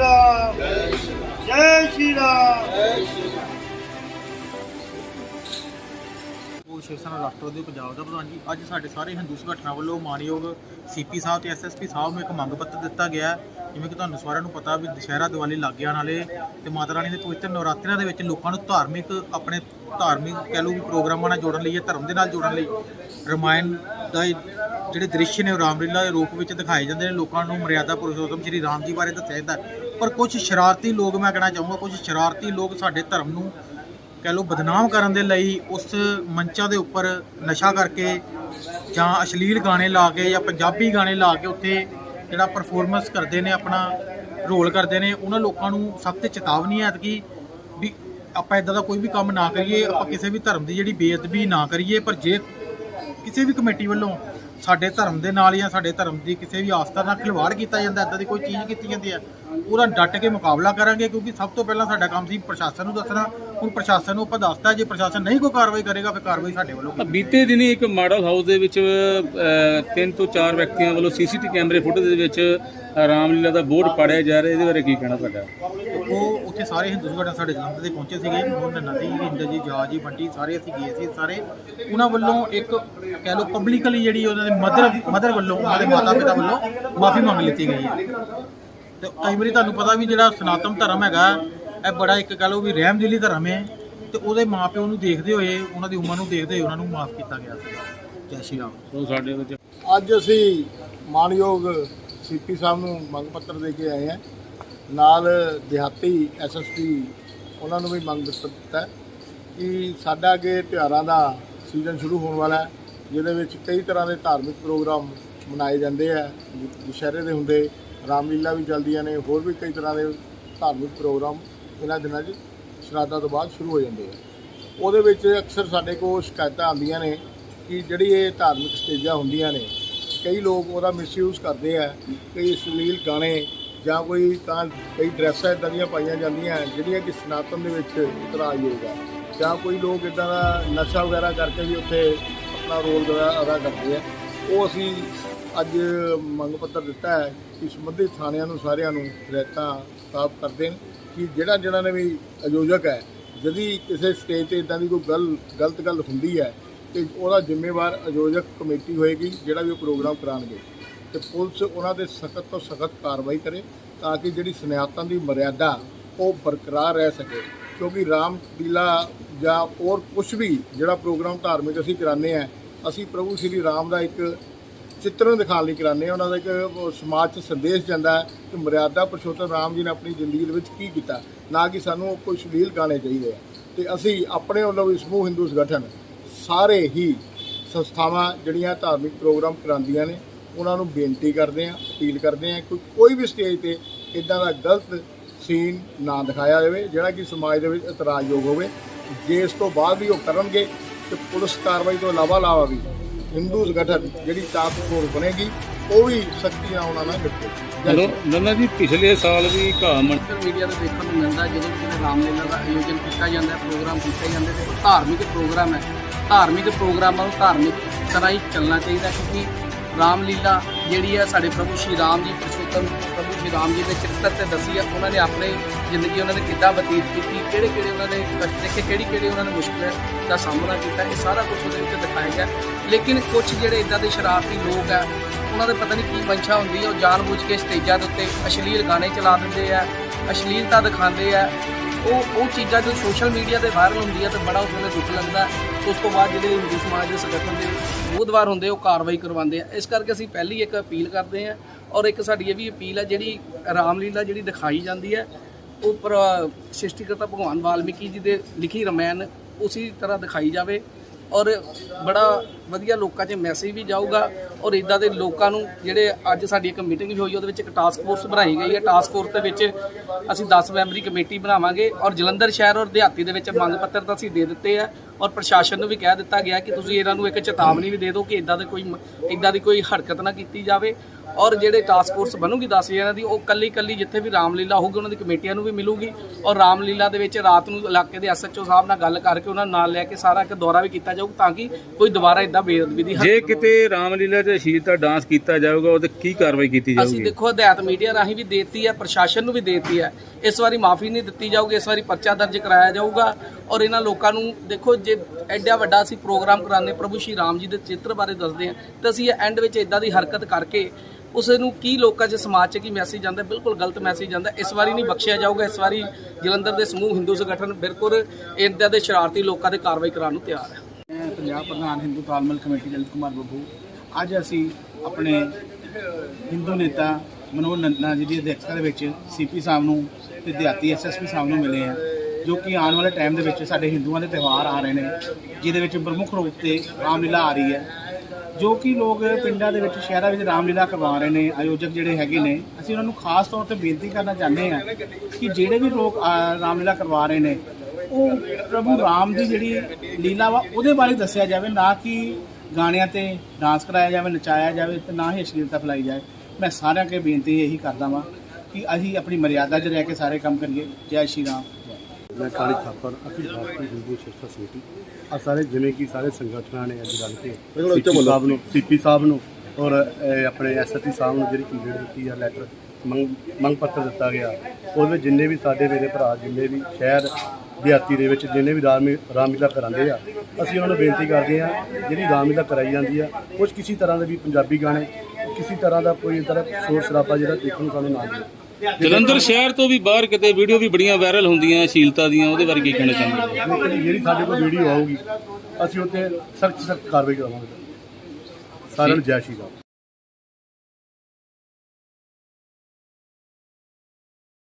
ਰਾਮ। ਜੈ ਸ਼੍ਰੀ ਰਾਮ। ਸ਼ਿਵ ਸੈਨਾ ਰਾਸ਼ਟਰਵਾਦੀ ਪੰਜਾਬ ਦਾ ਪ੍ਰਧਾਨ ਜੀ, ਅੱਜ ਸਾਡੇ ਸਾਰੇ ਹਿੰਦੂ ਸੰਗਠਨਾਂ ਵੱਲੋਂ ਮਾਨਯੋਗ ਸੀਪੀ ਸਾਹਿਬ ਤੇ ਐਸਐਸਪੀ ਸਾਹਿਬ ਨੂੰ ਇੱਕ ਮੰਗ ਪੱਤਰ ਦਿੱਤਾ ਗਿਆ ਜਿਵੇਂ ਕਿ ਤੁਹਾਨੂੰ ਸਾਰਿਆਂ ਨੂੰ ਪਤਾ ਵੀ ਦੁਸ਼ਹਿਰਾ ਦੀਵਾਲੀ ਲੱਗ ਆਉਣ ਵਾਲੇ ਤੇ ਮਾਤਾ ਰਾਣੀ ਦੇ ਪਵਿੱਤਰ ਨਵਰਾਤਰਿਆਂ ਦੇ ਵਿੱਚ ਲੋਕਾਂ ਨੂੰ ਧਾਰਮਿਕ, ਆਪਣੇ ਧਾਰਮਿਕ ਕਹਿ ਲਓ ਵੀ ਪ੍ਰੋਗਰਾਮਾਂ ਨਾਲ ਜੋੜਨ ਲਈ ਜਾਂ ਧਰਮ ਦੇ ਨਾਲ ਜੋੜਨ ਲਈ ਰਮਾਇਣ ਦਾ ਜਿਹੜੇ ਦ੍ਰਿਸ਼ ਨੇ ਉਹ ਰਾਮਲੀਲਾ ਦੇ ਰੂਪ ਵਿੱਚ ਦਿਖਾਏ ਜਾਂਦੇ ਨੇ, ਲੋਕਾਂ ਨੂੰ ਮਰਿਆਦਾ ਪੁਰਸ਼ੋਤਮ ਸ਼੍ਰੀ ਰਾਮ ਜੀ ਬਾਰੇ ਦੱਸਿਆ ਜਾਂਦਾ ਪਰ ਕੁਝ ਸ਼ਰਾਰਤੀ ਲੋਕ, ਮੈਂ ਕਹਿਣਾ ਚਾਹੂੰਗਾ ਕੁਝ ਸ਼ਰਾਰਤੀ ਲੋਕ ਸਾਡੇ ਧਰਮ ਨੂੰ ਕਹਿ ਲਓ ਬਦਨਾਮ ਕਰਨ ਦੇ ਲਈ ਉਸ ਮੰਚਾਂ ਦੇ ਉੱਪਰ ਨਸ਼ਾ ਕਰਕੇ ਜਾਂ ਅਸ਼ਲੀਲ ਗਾਣੇ ਲਾ ਕੇ ਜਾਂ ਪੰਜਾਬੀ ਗਾਣੇ ਲਾ ਕੇ ਉੱਥੇ ਜਿਹੜਾ ਪਰਫਾਰਮੈਂਸ ਕਰਦੇ ਨੇ, ਆਪਣਾ ਰੋਲ ਕਰਦੇ ਨੇ, ਉਹਨਾਂ ਲੋਕਾਂ ਨੂੰ ਸਖਤ ਚੇਤਾਵਨੀ ਹੈ ਕਿ ਵੀ ਆਪਾਂ ਇਦਾਂ ਦਾ ਕੋਈ ਵੀ ਕੰਮ ਨਾ ਕਰੀਏ, ਆਪਾਂ ਕਿਸੇ ਵੀ ਧਰਮ ਦੀ ਜਿਹੜੀ ਬੇਅਦਬੀ ਨਾ ਕਰੀਏ, ਪਰ ਜੇ ਕਿਸੇ ਵੀ ਕਮੇਟੀ ਵੱਲੋਂ ਸਾਡੇ ਧਰਮ ਦੇ ਨਾਲ ਜਾਂ ਸਾਡੇ ਧਰਮ ਦੀ ਕਿਸੇ ਵੀ ਆਸਥਾ ਨਾਲ ਖਿਲਵਾੜ ਕੀਤਾ ਜਾਂਦਾ ਇਦਾਂ ਦੀ ਕੋਈ ਚੀਜ਼ ਕੀਤੀ ਜਾਂਦੀ ਹੈ ਉਹਦਾ ਡਟ ਕੇ ਮੁਕਾਬਲਾ ਕਰਾਂਗੇ ਕਿਉਂਕਿ ਸਭ ਤੋਂ ਪਹਿਲਾਂ ਸਾਡਾ ਕੰਮ ਸੀ ਪ੍ਰਸ਼ਾਸਨ ਨੂੰ ਦੱਸਣਾ ਹੁਣ ਪ੍ਰਸ਼ਾਸਨ ਨੂੰ ਆਪਾਂ ਦੱਸਤਾ ਜੇ ਪ੍ਰਸ਼ਾਸਨ ਨਹੀਂ ਕੋਈ ਕਾਰਵਾਈ ਕਰੇਗਾ ਫਿਰ ਕਾਰਵਾਈ ਸਾਡੇ ਵੱਲੋਂ ਬੀਤੇ ਦਿਨੀ ਇੱਕ ਮਾਡਲ ਹਾਊਸ ਦੇ ਵਿੱਚ ਤਿੰਨ ਤੋਂ ਚਾਰ ਵਿਅਕਤੀਆਂ ਵੱਲੋਂ ਸੀਸੀਟੀ ਕੈਮਰੇ ਫੁਟੇਜ ਦੇ ਵਿੱਚ ਰਾਮਲੀਲਾ ਦਾ ਬੋਰਡ ਪਾੜਿਆ ਜਾ ਰਿਹਾ ਇਹਦੇ ਬਾਰੇ ਕੀ ਕਹਿਣਾ ਤੁਹਾਡਾ? ਉੱਥੇ ਸਾਰੇ ਹਿੰਦੂ ਸੰਗਠਨ ਸਾਡੇ ਜਲੰਧਰ ਦੇ ਪਹੁੰਚੇ ਸੀਗੇ ਮੋਹਨ ਜੀ ਇੰਦਰ ਜੀ ਜਾਜ ਜੀ ਬੰਟੀ ਸਾਰੇ ਅਸੀਂ ਗਏ ਸੀ ਸਾਰੇ ਉਹਨਾਂ ਵੱਲੋਂ ਇੱਕ ਕਹਿ ਲਓ ਪਬਲਿਕਲੀ ਜਿਹੜੀ ਉਹਨਾਂ ਦੇ ਮਦਰ ਮਦਰ ਵੱਲੋਂ ਉਹਨਾਂ ਦੇ ਮਾਤਾ ਪਿਤਾ ਵੱਲੋਂ ਮਾਫੀ ਮੰਗ ਲਿੱਤੀ ਗਈ ਹੈ। ਤੇ ਕਈ ਵਾਰੀ ਤੁਹਾਨੂੰ ਪਤਾ ਵੀ ਜਿਹੜਾ ਸਨਾਤਨ ਧਰਮ ਹੈਗਾ ਇਹ ਬੜਾ ਇੱਕ ਕਹਿ ਲਓ ਵੀ ਰਹਿਮਦਿਲੀ ਧਰਮ ਹੈ ਤੇ ਉਹਦੇ ਮਾਪਿਓ ਨੂੰ ਦੇਖਦੇ ਹੋਏ ਉਹਨਾਂ ਦੀ ਉਮਰ ਨੂੰ ਦੇਖਦੇ ਹੋਏ ਉਹਨਾਂ ਨੂੰ ਮਾਫ ਕੀਤਾ ਗਿਆ ਸੀ। ਜੈ ਸ਼੍ਰੀ ਰਾਮ। ਉਹ ਸਾਡੇ ਵਿੱਚ ਅੱਜ ਅਸੀਂ ਮਾਨਯੋਗ ਸੀਪੀ ਸਾਹਿਬ ਨੂੰ ਮੰਗ ਪੱਤਰ ਦੇ ਕੇ ਆਏ ਹਾਂ। ਨਾਲ ਦਿਹਾਤੀ ਐਸਐਸਪੀ ਉਹਨਾਂ ਨੂੰ ਵੀ ਮੰਗ ਦਿੱਤਾ ਕਿ ਸਾਡਾ ਅੱਗੇ ਤਿਉਹਾਰਾਂ ਦਾ ਸੀਜ਼ਨ ਸ਼ੁਰੂ ਹੋਣ ਵਾਲਾ ਹੈ, ਜਿਹਦੇ ਵਿੱਚ ਕਈ ਤਰ੍ਹਾਂ ਦੇ ਧਾਰਮਿਕ ਪ੍ਰੋਗਰਾਮ ਮਨਾਏ ਜਾਂਦੇ ਆ ਦੁਸ਼ਹਿਰੇ ਦੇ ਹੁੰਦੇ, ਰਾਮਲੀਲਾ ਵੀ ਚੱਲਦੀਆਂ ਨੇ, ਹੋਰ ਵੀ ਕਈ ਤਰ੍ਹਾਂ ਦੇ ਧਾਰਮਿਕ ਪ੍ਰੋਗਰਾਮ ਇਹਨਾਂ ਦਿਨਾਂ 'ਚ ਸ਼ਰਾਧਾਂ ਤੋਂ ਬਾਅਦ ਸ਼ੁਰੂ ਹੋ ਜਾਂਦੇ ਆ। ਉਹਦੇ ਵਿੱਚ ਅਕਸਰ ਸਾਡੇ ਕੋਲ ਸ਼ਿਕਾਇਤਾਂ ਆਉਂਦੀਆਂ ਨੇ ਕਿ ਜਿਹੜੀ ਇਹ ਧਾਰਮਿਕ ਸਟੇਜਾਂ ਹੁੰਦੀਆਂ ਨੇ, ਕਈ ਲੋਕ ਉਹਦਾ ਮਿਸਯੂਜ਼ ਕਰਦੇ ਆ, ਕਈ ਸੁਨੀਲ ਗਾਣੇ ਜਾਂ ਕੋਈ ਤਾਂ ਕਈ ਡਰੈਸਾਂ ਇਦਾਂ ਦੀਆਂ ਪਾਈਆਂ ਜਾਂਦੀਆਂ ਜਿਹੜੀਆਂ ਕਿ ਸਨਾਤਨ ਦੇ ਵਿੱਚ ਇਤਰਾਜ਼ਯੋਗ ਆ। ਜਾਂ ਕੋਈ ਲੋਕ ਇਦਾਂ ਦਾ ਨਸ਼ਾ ਵਗੈਰਾ ਕਰਕੇ ਵੀ ਉੱਥੇ ਆਪਣਾ ਰੋਲ ਵਗੈਰਾ ਅਦਾ ਕਰਦੇ ਆ। ਉਹ ਅਸੀਂ ਅੱਜ ਮੰਗ ਪੱਤਰ ਦਿੱਤਾ ਹੈ ਕਿ ਸੰਬੰਧਿਤ ਥਾਣਿਆਂ ਨੂੰ, ਸਾਰਿਆਂ ਨੂੰ ਹਦਾਇਤਾਂ ਸਾਫ਼ ਕਰ ਦੇਣ ਕਿ ਜਿਹੜਾ ਜਿਹੜਾ ਨੇ ਵੀ ਆਯੋਜਕ ਹੈ যদি ਕਿਸੇ ਸਟੇਜ ਤੇ ਇਦਾਂ ਦੀ ਕੋਈ ਗੱਲ, ਗਲਤ ਗੱਲ ਹੁੰਦੀ ਹੈ, ਤੇ ਉਹਦਾ ਜ਼ਿੰਮੇਵਾਰ ਆਯੋਜਕ ਕਮੇਟੀ ਹੋਏਗੀ, ਜਿਹੜਾ ਵੀ ਉਹ ਪ੍ਰੋਗਰਾਮ ਕਰਾਉਣਗੇ ਤੇ ਪੁਲਿਸ ਉਹਨਾਂ ਦੇ ਸਖਤ ਤੋਂ ਸਖਤ ਕਾਰਵਾਈ ਕਰੇ ਤਾਂ ਕਿ ਜਿਹੜੀ ਸਨਿਆਤਾਂ ਦੀ ਮਰਿਆਦਾ ਉਹ ਬਰਕਰਾਰ ਰਹਿ ਸਕੇ। ਕਿਉਂਕਿ ਰਾਮ ਲੀਲਾ ਜਾਂ ਹੋਰ ਕੁਝ ਵੀ ਜਿਹੜਾ ਪ੍ਰੋਗਰਾਮ ਧਾਰਮਿਕ ਅਸੀਂ ਕਰਾਉਂਦੇ ਆ ਅਸੀਂ ਪ੍ਰਭੂ ਸ਼੍ਰੀ ਰਾਮ ਦਾ ਇੱਕ ਚਿੱਤਰਨ ਦਿਖਾਉਣ ਲਈ ਕਰਾਉਂਦੇ ਆ ਉਹਨਾਂ ਦਾ ਇੱਕ ਸਮਾਜ 'ਚ ਸੰਦੇਸ਼ ਜਾਂਦਾ ਹੈ ਕਿ ਮਰਿਆਦਾ ਪਰਸ਼ੋਤਮ ਰਾਮ ਜੀ ਨੇ ਆਪਣੀ ਜ਼ਿੰਦਗੀ ਦੇ ਵਿੱਚ ਕੀ ਕੀਤਾ, ਨਾ ਕਿ ਸਾਨੂੰ ਕੋਈ ਸ਼ਲੀਲ ਗਾਣੇ ਚਾਹੀਦੇ ਆ। ਤੇ ਅਸੀਂ ਆਪਣੇ ਵੱਲੋਂ ਵੀ ਸਮੂਹ ਹਿੰਦੂ ਸੰਗਠਨ ਸਾਰੇ ਹੀ ਸੰਸਥਾਵਾਂ ਜਿਹੜੀਆਂ ਧਾਰਮਿਕ ਪ੍ਰੋਗਰਾਮ ਕਰਾਉਂਦੀਆਂ ਨੇ ਉਹਨਾਂ ਨੂੰ ਬੇਨਤੀ ਕਰਦੇ ਆ ਅਪੀਲ ਕਰਦੇ ਆ ਕਿ ਕੋਈ ਵੀ ਸਟੇਜ ਤੇ ਇਦਾਂ ਦਾ ਗਲਤ ਸੀਨ ਨਾ ਦਿਖਾਇਆ ਜਾਵੇ ਜਿਹੜਾ ਕਿ ਸਮਾਜ ਦੇ ਵਿੱਚ ਇਤਰਾਜ਼ਯੋਗ ਹੋਵੇ। ਜੇ ਇਸ ਤੋਂ ਬਾਅਦ ਵੀ ਉਹ ਕਰਨਗੇ ਤੇ ਪੁਲਿਸ ਕਾਰਵਾਈ ਤੋਂ ਇਲਾਵਾ ਇਲਾਵਾ ਵੀ ਹਿੰਦੂ ਸੰਗਠਨ ਜਿਹੜੀ ਟਾਸਕ ਫੋਰਸ ਬਣੇਗੀ ਉਹ ਵੀ ਸਖਤੀ ਨਾਲ ਉਹਨਾਂ ਨਾਲ ਨਿਪਟੇਗੀ ਨੰਨਾ ਜੀ ਪਿਛਲੇ ਸਾਲ ਵੀ ਘਾਹ ਮੰ ਸੋਸ਼ਲ ਮੀਡੀਆ ਤੇ ਦੇਖਣ ਨੂੰ ਮਿਲਦਾ ਹੈ ਜਦੋਂ ਕਿਸੇ ਰਾਮਲੀਲਾ ਦਾ ਆਯੋਜਨ ਕੀਤਾ ਜਾਂਦਾ ਹੈ ਪ੍ਰੋਗਰਾਮ ਕੀਤੇ ਜਾਂਦੇ ਤੇ ਉਹ ਧਾਰਮਿਕ ਪ੍ਰੋਗਰਾਮ ਹੈ। ਧਾਰਮਿਕ ਪ੍ਰੋਗਰਾਮਾਂ ਨੂੰ ਧਾਰਮਿਕ ਤਰ੍ਹਾਂ ਹੀ ਚੱਲਣਾ ਚਾਹੀਦਾ ਹੈ ਕਿਉਂਕਿ ਰਾਮਲੀਲਾ ਜਿਹੜੀ ਹੈ ਸਾਡੇ ਪ੍ਰਭੂ ਸ਼੍ਰੀ ਰਾਮ ਜੀ, ਪੁਰਸ਼ੋਤਮ ਪ੍ਰਭੂ ਸ਼੍ਰੀ ਰਾਮ ਜੀ ਦੇ ਚਰਿੱਤਰ ਤੇ ਦੱਸੀ ਹੈ ਉਹਨਾਂ ਨੇ ਆਪਣੇ ਜ਼ਿੰਦਗੀ ਉਹਨਾਂ ਨੇ ਕਿੱਦਾਂ ਬਤੀਤ ਕੀਤੀ ਕਿਹੜੇ ਕਿਹੜੇ ਉਹਨਾਂ ਨੇ ਕਸ਼ਟ ਦੇਖੇ ਕਿਹੜੀ ਕਿਹੜੀ ਉਹਨਾਂ ਨੇ ਮੁਸ਼ਕਲਾਂ ਦਾ ਸਾਹਮਣਾ ਕੀਤਾ, ਇਹ ਸਾਰਾ ਕੁਝ ਉਹਦੇ ਵਿੱਚ ਦਿਖਾਇਆ ਗਿਆ। ਲੇਕਿਨ ਕੁਝ ਜਿਹੜੇ ਇਦਾਂ ਦੇ ਸ਼ਰਾਰਤੀ ਲੋਕ ਆ, ਉਹਨਾਂ ਦੇ ਪਤਾ ਨਹੀਂ ਕੀ ਮੰਸ਼ਾ ਹੁੰਦੀ ਹੈ ਉਹ ਜਾਣਬੁੱਝ ਕੇ ਸਟੇਜਾਂ ਦੇ ਉੱਤੇ ਅਸ਼ਲੀਲ ਗਾਣੇ ਚਲਾ ਦਿੰਦੇ ਆ, ਅਸ਼ਲੀਲਤਾ ਦਿਖਾਉਂਦੇ ਆ। ਉਹ ਉਹ ਚੀਜ਼ਾਂ ਜੋ ਸੋਸ਼ਲ ਮੀਡੀਆ ਤੇ ਵਾਇਰਲ ਹੁੰਦੀਆਂ ਆ ਤੇ ਬੜਾ ਉਸ ਵੇਲੇ ਦੁੱਖ ਲੱਗਦਾ। ਉਸ ਤੋਂ ਬਾਅਦ ਜਿਹੜੇ ਹਿੰਦੂ ਸਮਾਜ ਦੇ ਸੰਗਠਨ ਦੇ ਬੁੱਧਵਾਰ ਹੁੰਦੇ ਉਹ ਕਾਰਵਾਈ ਕਰਵਾਉਂਦੇ ਆ। ਇਸ ਕਰਕੇ ਅਸੀਂ ਪਹਿਲੀ ਇੱਕ ਅਪੀਲ ਕਰਦੇ ਆ ਔਰ ਇੱਕ ਸਾਡੀ ਇਹ ਵੀ ਅਪੀਲ ਹੈ ਜਿਹੜੀ ਰਾਮਲੀਲਾ ਜਿਹੜੀ ਦਿਖਾਈ ਜਾਂਦੀ ਹੈ ਉਹ ਪਰ ਸ੍ਰਿਸ਼ਟੀਕਰਤਾ ਭਗਵਾਨ ਵਾਲਮੀਕੀ ਜੀ ਦੇ ਲਿਖੀ ਰਮਾਇਣ ਉਸੇ ਤਰ੍ਹਾਂ ਦਿਖਾਈ ਜਾਵੇ ਔਰ ਬੜਾ ਵਧੀਆ ਲੋਕਾਂ 'ਚ ਮੈਸੇਜ ਵੀ ਜਾਊਗਾ ਔਰ ਇਦਾਂ ਦੇ ਲੋਕਾਂ ਨੂੰ ਜਿਹੜੇ ਅੱਜ ਸਾਡੀ ਇੱਕ ਮੀਟਿੰਗ ਵੀ ਹੋਈ, ਉਹਦੇ ਵਿੱਚ ਇੱਕ ਟਾਸਕ ਫੋਰਸ ਬਣਾਈ ਗਈ ਹੈ। ਟਾਸਕ ਫੋਰਸ ਦੇ ਵਿੱਚ ਅਸੀਂ 10 ਮੈਂਬਰੀ ਕਮੇਟੀ ਬਣਾਵਾਂਗੇ ਔਰ ਜਲੰਧਰ ਸ਼ਹਿਰ ਔਰ ਦਿਹਾਤੀ ਦੇ ਵਿੱਚ ਮੰਗ ਪੱਤਰ ਤਾਂ ਅਸੀਂ ਦੇ ਦਿੱਤੇ ਆ ਔਰ ਪ੍ਰਸ਼ਾਸਨ ਨੂੰ ਵੀ ਕਹਿ ਦਿੱਤਾ ਗਿਆ ਕਿ ਤੁਸੀਂ ਇਹਨਾਂ ਨੂੰ ਇੱਕ ਚੇਤਾਵਨੀ ਵੀ ਦੇ ਦਿਓ ਕਿ ਇਦਾਂ ਦੇ ਕੋਈ ਇਦਾਂ ਦੀ ਕੋਈ ਹਰਕਤ ਨਾ ਕੀਤੀ ਜਾਵੇ ਔਰ ਜਿਹੜੇ ਟਾਸਕ ਫੋਰਸ ਬਣੂਗੀ 10 ਜਣਿਆਂ ਦੀ, ਉਹ ਕੱਲੀ ਕੱਲੀ ਜਿੱਥੇ ਵੀ ਰਾਮਲੀਲਾ ਹੋਊਗੀ, ਉਹਨਾਂ ਦੀ ਕਮੇਟੀਆਂ ਨੂੰ ਵੀ ਮਿਲੂਗੀ ਔਰ ਰਾਮਲੀਲਾ ਦੇ ਵਿੱਚ ਰਾਤ ਨੂੰ ਇਲਾਕੇ ਦੇ ਐਸਐਚਓ ਸਾਹਿਬ ਨਾਲ ਗੱਲ ਕਰਕੇ ਉਹਨਾਂ ਨੂੰ ਨਾਲ ਲੈ ਕੇ ਸਾਰਾ ਇੱਕ ਦੌਰਾ ਵੀ ਕੀਤਾ ਜਾਊ ਤਾਂ ਕਿ ਕੋਈ ਦੁਬਾਰਾ ਇਦਾਂ ਬੇਅਦਬੀ ਦੀ ਜੇ ਕਿਤੇ ਰਾਮਲੀਲਾ 'ਚ ਜਿਹੜਾ ਸ਼ੀਲਤਾ ਡਾਂਸ ਕੀਤਾ ਜਾਊਗਾ ਉਹਦੇ ਕੀ ਕਾਰਵਾਈ ਕੀਤੀ ਅਸੀਂ ਜਾਊਗੀ? ਦੇਖੋ ਹਦਾਇਤ ਮੀਡੀਆ ਰਾਹੀਂ ਵੀ ਦੇਤੀ ਹੈ ਪ੍ਰਸ਼ਾਸਨ ਨੂੰ ਵੀ ਦੇਤੀ ਹੈ। ਇਸ ਵਾਰੀ ਮਾਫੀ ਨਹੀਂ ਦਿੱਤੀ ਜਾਊਗੀ ਇਸ ਵਾਰੀ ਪਰਚਾ ਦਰਜ ਕਰਾਇਆ ਜਾਊਗਾ। ਔਰ ਇਹਨਾਂ ਲੋਕਾਂ ਨੂੰ ਦੇਖੋ ਜੇ ਐਡਾ ਵੱਡਾ ਅਸੀਂ ਪ੍ਰੋਗਰਾਮ ਕਰਾਉਂਦੇ ਪ੍ਰਭੂ ਸ਼੍ਰੀ ਰਾਮ ਜੀ ਦੇ ਚਿੱਤਰ ਬਾਰੇ ਦੱਸਦੇ ਹਾਂ ਤਾਂ ਅਸੀਂ ਐਂਡ ਵਿੱਚ ਇਦਾਂ ਦੀ ਹਰਕਤ ਕਰਕੇ ਉਸ ਨੂੰ ਕੀ ਲੋਕਾਂ 'ਚ ਸਮਾਜ 'ਚ ਕੀ ਮੈਸੇਜ ਜਾਂਦਾ ਬਿਲਕੁਲ ਗਲਤ ਮੈਸੇਜ ਜਾਂਦਾ ਇਸ ਵਾਰੀ ਨਹੀਂ ਬਖਸ਼ਿਆ ਜਾਊਗਾ ਇਸ ਵਾਰੀ ਜਲੰਧਰ ਦੇ ਸਮੂਹ ਹਿੰਦੂ ਸੰਗਠਨ ਬਿਲਕੁਲ ਇਦਾਂ ਦੇ ਸ਼ਰਾਰਤੀ ਲੋਕਾਂ ਦੇ ਕਾਰਵਾਈ ਕਰਾਉਣ ਨੂੰ ਤਿਆਰ ਹੈ। ਪੰਜਾਬ ਪ੍ਰਧਾਨ ਹਿੰਦੂ ਤਾਲਮੇਲ ਕਮੇਟੀ ਲਲਿਤ ਕੁਮਾਰ ਬੱਬੂ ਅੱਜ ਅਸੀਂ ਆਪਣੇ ਹਿੰਦੂ ਨੇਤਾ ਮਨੋਜ ਨੰਦਨਾ ਜੀ ਦੀ ਅਧਿਕਸ਼ਤਾ ਦੇ ਵਿੱਚ ਸੀਪੀ ਸਾਹਿਬ ਨੂੰ ਤੇ ਦਿਹਾਤੀ ਐਸਐਸਪੀ ਸਾਹਿਬ ਨੂੰ ਮਿਲੇ ਆ ਜੋ ਕਿ ਆਉਣ ਵਾਲੇ ਟਾਈਮ ਦੇ ਵਿੱਚ ਸਾਡੇ ਹਿੰਦੂਆਂ ਦੇ ਤਿਉਹਾਰ ਆ ਰਹੇ ਨੇ ਜਿਹਦੇ ਵਿੱਚ ਪ੍ਰਮੁੱਖ ਰੂਪ ਤੇ ਰਾਮਲੀਲਾ ਆ ਰਹੀ ਹੈ ਜੋ ਕਿ ਲੋਕ ਪਿੰਡਾਂ ਦੇ ਵਿੱਚ ਸ਼ਹਿਰਾਂ ਵਿੱਚ ਰਾਮਲੀਲਾ ਕਰਵਾ ਰਹੇ ਨੇ ਆਯੋਜਕ ਜਿਹੜੇ ਹੈਗੇ ਨੇ ਅਸੀਂ ਉਹਨਾਂ ਨੂੰ ਖਾਸ ਤੌਰ ਤੇ ਬੇਨਤੀ ਕਰਨਾ ਚਾਹੁੰਦੇ ਹਾਂ ਕਿ ਜਿਹੜੇ ਵੀ ਲੋਕ ਆ, ਰਾਮਲੀਲਾ ਕਰਵਾ ਰਹੇ ਨੇ ਉਹ ਪ੍ਰਭੂ ਰਾਮ ਦੀ ਜਿਹੜੀ ਲੀਲਾ ਵਾ ਉਹਦੇ ਬਾਰੇ ਦੱਸਿਆ ਜਾਵੇ ਨਾ ਕਿ ਗਾਣਿਆਂ ਤੇ ਡਾਂਸ ਕਰਾਇਆ ਜਾਵੇ ਨਚਾਇਆ ਜਾਵੇ ਤੇ ਨਾ ਹੀ ਅਸ਼ਲੀਲਤਾ ਫੈਲਾਈ ਜਾਏ। ਮੈਂ ਸਾਰਿਆਂ ਕੇ ਬੇਨਤੀ ਇਹੀ ਕਰਦਾ ਵਾਂ ਕਿ ਅਸੀਂ ਆਪਣੀ ਮਰਿਆਦਾ 'ਚ ਰਹਿ ਕੇ ਸਾਰੇ ਕੰਮ ਕਰੀਏ। ਜੈ ਸ਼੍ਰੀ ਰਾਮ। ਮੈਂ ਕਾਲੀ ਥਾਪਰ ਅਖਿਲ ਭਾਰਤੀ ਹਿੰਦੂ ਸਿੱਖਿਆ ਸਮਿਤੀ ਆ ਸਾਰੇ ਜਿਵੇਂ ਕਿ ਸਾਰੇ ਸੰਗਠਨਾਂ ਨੇ ਅੱਜ ਰਲ ਕੇ ਸੀਪੀ ਸਾਹਿਬ ਨੂੰ ਸੀਪੀ ਸਾਹਿਬ ਨੂੰ ਔਰ ਆਪਣੇ ਐਸਐਸਪੀ ਸਾਹਿਬ ਨੂੰ ਜਿਹੜੀ ਕੰਪਲੀਟ ਦਿੱਤੀ ਆ ਲੈਟਰ ਮੰਗ ਮੰਗ ਪੱਤਰ ਦਿੱਤਾ ਗਿਆ। ਉਹਦੇ ਵਿੱਚ ਜਿੰਨੇ ਵੀ ਸਾਡੇ ਮੇਰੇ ਭਰਾ ਜਿੰਨੇ ਵੀ ਸ਼ਹਿਰ ਦਿਹਾਤੀ ਦੇ ਵਿੱਚ ਜਿੰਨੇ ਵੀ ਰਾਮ ਰਾਮਲੀਲਾ ਕਰਾਉਂਦੇ ਆ ਅਸੀਂ ਉਹਨਾਂ ਨੂੰ ਬੇਨਤੀ ਕਰਦੇ ਆ ਜਿਹੜੀ ਰਾਮਲੀਲਾ ਕਰਾਈ ਜਾਂਦੀ ਆ ਕੁਝ ਕਿਸੇ ਤਰ੍ਹਾਂ ਦੇ ਵੀ ਪੰਜਾਬੀ ਗਾਣੇ ਕਿਸੇ ਤਰ੍ਹਾਂ ਦਾ ਕੋਈ ਤਰ੍ਹਾਂ ਸ਼ੋਰ ਸ਼ਰਾਬਾ ਜਿਹੜਾ ਦੇਖਣ ਨੂੰ ਸਾਨੂੰ ਨਾ ਮਿਲੇ। ਜਲੰਧਰ ਸ਼ਹਿਰ ਤੋਂ ਵੀ ਬਾਹਰ ਕਿਤੇ ਵੀਡੀਓ ਵੀ ਬੜੀਆਂ ਵਾਇਰਲ ਹੁੰਦੀਆਂ ਸ਼ੀਲਤਾ ਦੀਆਂ ਉਹਦੇ ਬਾਰੇ ਕੀ ਕਹਿਣਾ ਚਾਹੁੰਦੇ ਜਿਹੜੀ ਸਾਡੇ ਕੋਲ ਵੀਡੀਓ ਆਊਗੀ ਅਸੀਂ ਉੱਤੇ ਸਖਤ ਸਖਤ ਕਾਰਵਾਈ ਕਰਾਵਾਂਗੇ। ਸਾਰਿਆਂ ਨੂੰ ਜੈ ਸ਼੍ਰੀ ਰਾਮ।